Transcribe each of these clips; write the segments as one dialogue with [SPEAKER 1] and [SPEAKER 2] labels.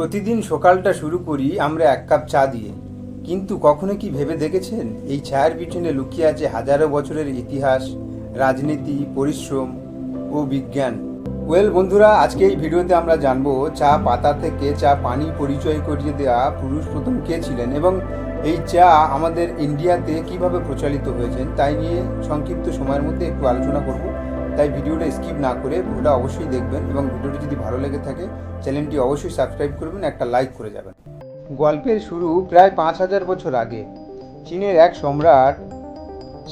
[SPEAKER 1] প্রতিদিন সকালটা শুরু করি আমরা এক কাপ চা দিয়ে। কিন্তু কখনো কি ভেবে দেখেছেন? এই চায়ের পিছনে লুকিয়ে আছে হাজারো বছরের ইতিহাস, রাজনীতি, পরিশ্রম ও বিজ্ঞান। ওয়েল, বন্ধুরা, আজকে এই ভিডিওতে আমরা জানব চা পাতা থেকে চা পানি পরিচয় করিয়ে দেওয়া পুরুষ প্রথম কে ছিলেন এবং এই চা আমাদের ইন্ডিয়াতে কীভাবে প্রচলিত হয়েছেন তাই নিয়ে সংক্ষিপ্ত সময়ের মধ্যে একটু আলোচনা করব। তাই ভিডিওটা স্কিপ না করে পুরোটা অবশ্যই দেখবেন এবং ভিডিওটি যদি ভালো লেগে থাকে, চ্যানেলটি অবশ্যই সাবস্ক্রাইব করবেন, একটা লাইক করে যাবেন। গল্পের শুরু প্রায় পাঁচ হাজার বছর আগে। চীনের এক সম্রাট,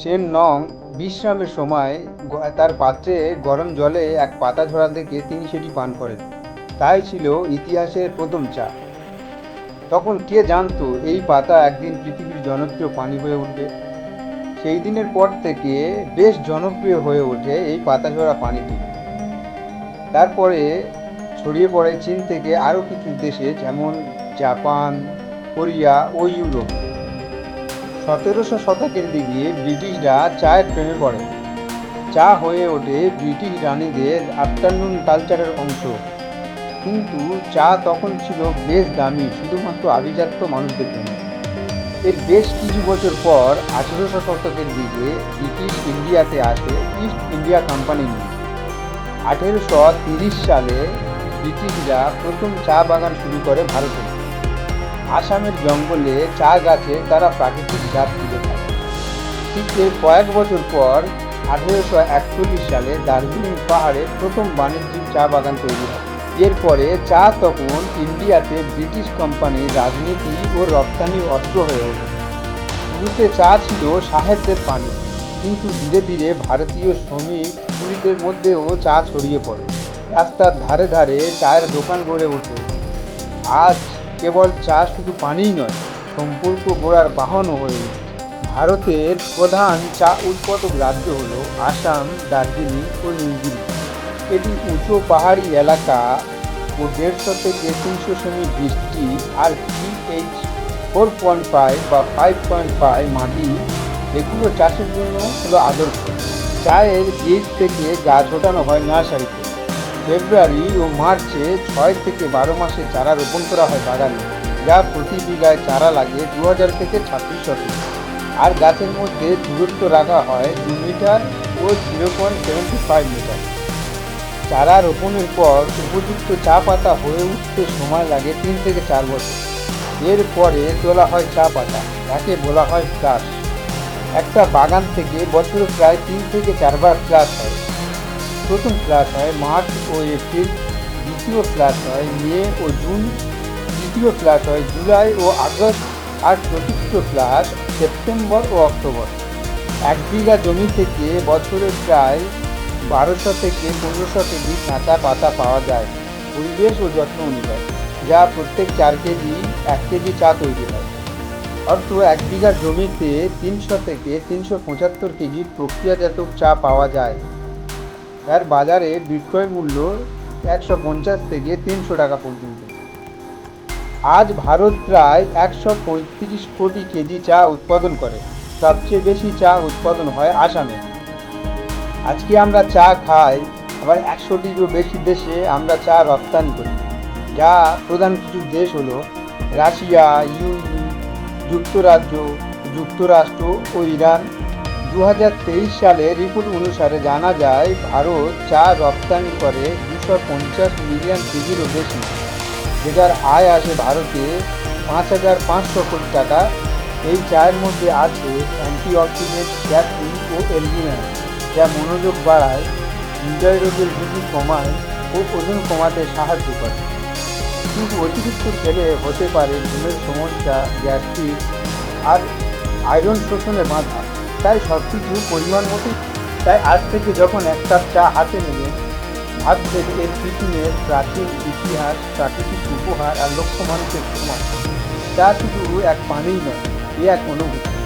[SPEAKER 1] সেন নং, বিশ্রামের সময় তার পাত্রে গরম জলে এক পাতা ঝরা দেখে তিনি সেটি পান করেন। তাই ছিল ইতিহাসের প্রথম চা। তখন কে জানতো এই পাতা একদিন পৃথিবীর জনপ্রিয় পানি হয়ে উঠবে? সেই দিনের পর থেকে বেশ জনপ্রিয় হয়ে ওঠে এই পাতা ঝরা পানিটি। তারপরে ছড়িয়ে পড়ে চীন থেকে আরও কিছু দেশে, যেমন জাপান, কোরিয়া ও ইউরোপ। সতেরোশো শতকের দিকে ব্রিটিশরা চায়ের প্রেমে পড়ে। চা হয়ে ওঠে ব্রিটিশ রানীদের আফটারনুন কালচারের অংশ। কিন্তু চা তখন ছিল বেশ দামি, শুধুমাত্র আভিজাত্য মানুষদের জন্য। এর বেশ কিছু বছর পর আঠেরোশো শতকের দিকে ব্রিটিশ ইন্ডিয়াতে আসে ইস্ট ইন্ডিয়া কোম্পানি নিয়ে। আঠেরোশো তিরিশ সালে ব্রিটিশরা প্রথম চা বাগান শুরু করে ভারতে। আসামের জঙ্গলে চা গাছে তারা প্রাকৃতিক জাত তুলে থাকে ঠিক এর কয়েক বছর পর আঠেরোশো একচল্লিশ সালে দার্জিলিং পাহাড়ে প্রথম বাণিজ্যিক চা বাগান তৈরি হয়। এরপরে চা তখন ইন্ডিয়াতে ব্রিটিশ কোম্পানির রাজনীতি ও রপ্তানি অস্ত্র হয়ে ওঠে। শুরুতে চা ছিল সাহেবদের পানি, কিন্তু ধীরে ধীরে ভারতীয় শ্রমিক কুলিদের মধ্যেও চা ছড়িয়ে পড়ে। রাস্তার ধারে ধারে চায়ের দোকান গড়ে ওঠে আজ কেবল চা শুধু পানিই নয়, সম্পর্ক গড়ার বাহনও হয়ে। ভারতের প্রধান চা উৎপাদক রাজ্য হল আসাম, দার্জিলিং ও নীলগিরি এটি উঁচু পাহাড়ি এলাকা ও দেড়শো থেকে তিনশো সেমি বৃষ্টি আর পিএইচ ফোর পয়েন্ট ফাইভ বা ফাইভ পয়েন্ট ফাইভ মাটি এগুলো চাষের জন্য হলো আদর্শ। চায়ের বীজ থেকে গাছ ওঠানো হয় নার্সারিতে। ফেব্রুয়ারি ও মার্চে ছয় থেকে বারো মাসে চারা রোপণ করা হয় বাগানে, যা প্রতি বিঘায় চারা লাগে দু হাজার থেকে ছাব্বিশশো আর গাছের মধ্যে দূরত্ব রাখা হয় দু মিটার ও zero point seventy five metre. চারা রোপণের পর উপযুক্ত চা পাতা হয়ে উঠতে সময় লাগে তিন থেকে চার বছর। এরপরে তোলা হয় চা পাতা যাকে বলা হয় ফ্লাস একটা বাগান থেকে বছরে প্রায় তিন থেকে চারবার ফ্লাস হয়। প্রথম ফ্লাস হয় মার্চ ও এপ্রিল, দ্বিতীয় ফ্লাস হয় মে ও জুন, তৃতীয় ফ্লাস হয় জুলাই ও আগস্ট, আর চতুর্থ ফ্লাস সেপ্টেম্বর ও অক্টোবর। এক বিঘা জমি থেকে বছরে প্রায় বারোশো থেকে পনেরোশো কেজি কাঁচা পাতা পাওয়া যায়। পরিবেশ ও যত্ন অনুযায়ী, যা প্রত্যেক চার কেজি, এক কেজি চা তৈরি হয়। অর্থ এক বিঘা জমিতে তিনশো থেকে তিনশো পঁচাত্তর কেজি প্রক্রিয়াজাত চা পাওয়া যায়। তার বাজারে বিক্রয় মূল্য একশো পঞ্চাশ থেকে তিনশো টাকা পর্যন্ত। আজ ভারত প্রায় একশো পঁয়ত্রিশ কোটি কেজি চা উৎপাদন করে। সবচেয়ে বেশি চা উৎপাদন হয় আসামে। আজকে আমরা চা খাই, আবার একশোটিরও বেশি দেশে আমরা চা রপ্তানি করি, যা প্রধান কিছু দেশ হলো রাশিয়া ইউই যুক্তরাজ্য, যুক্তরাষ্ট্র ও ইরান। দু সালে রিপোর্ট অনুসারে জানা যায়, ভারত চা রপ্তানি করে দুশো পঞ্চাশ মিলিয়ন কেজিরও বেশি, যেটার আয় আসে ভারতে পাঁচ হাজার পাঁচশো কোটি টাকা। এই চায়ের মধ্যে আছে অ্যান্টিঅক্সিডেন্ট, ক্যাফিন ও এলজিনাম যা মনোযোগ বাড়ায়, হৃদয় রোগের ঝুঁকি কমায় ও ওজন কমাতে সাহায্য করে। কিন্তু অতিরিক্ত খেলে হতে পারে ঘুমের সমস্যা, গ্যাস্ট্রিক আর আয়রন শোষণে বাধা। তাই সব কিছু পরিমাণ মতো তাই আজ থেকে যখন এক কাপ চা হাতে নেবেন ভাবছেন এর পিছনে প্রাচীন ইতিহাস, প্রাকৃতিক উপহার আর লক্ষ্য মানুষের সময় চা শুধু এক পানিই নয়, এ এক অনুভূতি।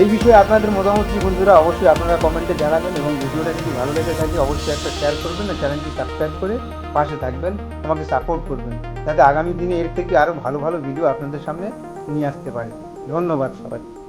[SPEAKER 1] এই বিষয়ে আপনাদের মতামত কি বন্ধুরা? অবশ্যই আপনারা কমেন্টে জানাবেন এবং ভিডিওটা যদি ভালো লেগে থাকে, অবশ্যই একটা শেয়ার করবেন আর চ্যানেলটি সাবস্ক্রাইব করে পাশে থাকবেন, আমাকে সাপোর্ট করবেন, যাতে আগামী দিনে এর থেকে আরও ভালো ভালো ভিডিও আপনাদের সামনে নিয়ে আসতে পারে। ধন্যবাদ সবাই